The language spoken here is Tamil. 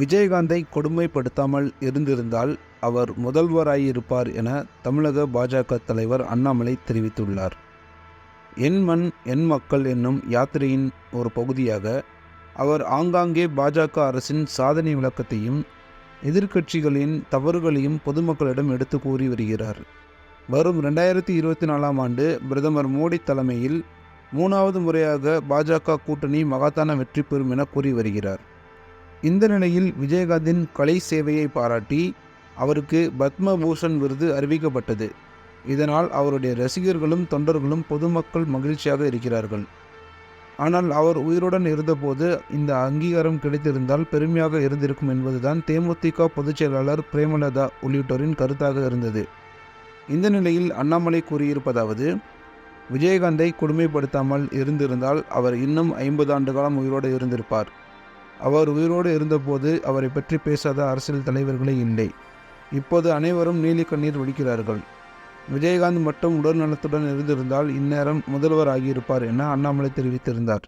விஜயகாந்தை கொடுமைப்படுத்தாமல் இருந்திருந்தால் அவர் முதல்வராயிருப்பார் என தமிழக பாஜக தலைவர் அண்ணாமலை தெரிவித்துள்ளார். என் மண் என் மக்கள் என்னும் யாத்திரையின் ஒரு பகுதியாக அவர் ஆங்காங்கே பாஜக அரசின் சாதனை விளக்கத்தையும் எதிர்க்கட்சிகளின் தவறுகளையும் பொதுமக்களிடம் எடுத்து கூறி வருகிறார். வரும் ரெண்டாயிரத்தி இருபத்தி நாலாம் ஆண்டு பிரதமர் மோடி தலைமையில் மூணாவது முறையாக பாஜக கூட்டணி மகத்தான வெற்றி பெறும் என கூறி வருகிறார். இந்த நிலையில் விஜயகாந்தின் கலை சேவையை பாராட்டி அவருக்கு பத்மபூஷன் விருது அறிவிக்கப்பட்டது. இதனால் அவருடைய ரசிகர்களும் தொண்டர்களும் பொதுமக்கள் மகிழ்ச்சியாக இருக்கிறார்கள். ஆனால் அவர் உயிருடன் இருந்தபோது இந்த அங்கீகாரம் கிடைத்திருந்தால் பெருமையாக இருந்திருக்கும் என்பதுதான் தேமுதிக பொதுச் செயலாளர் பிரேமலதா உள்ளிட்டோரின் கருத்தாக இருந்தது. இந்த நிலையில் அண்ணாமலை கூறியிருப்பதாவது விஜயகாந்தை கொடுமைப்படுத்தாமல் இருந்திருந்தால் அவர் இன்னும் ஐம்பது ஆண்டு காலம் உயிரோடு இருந்திருப்பார். அவர் உயிரோடு இருந்தபோது அவரை பற்றி பேசாத அரசியல் தலைவர்களே இல்லை. இப்போது அனைவரும் நீலி கண்ணீர் வடிக்கிறார்கள். விஜயகாந்த் மட்டும் உடல் நலத்துடன் இருந்திருந்தால் இந்நேரம் முதல்வர் ஆகியிருப்பார் என அண்ணாமலை தெரிவித்திருந்தார்.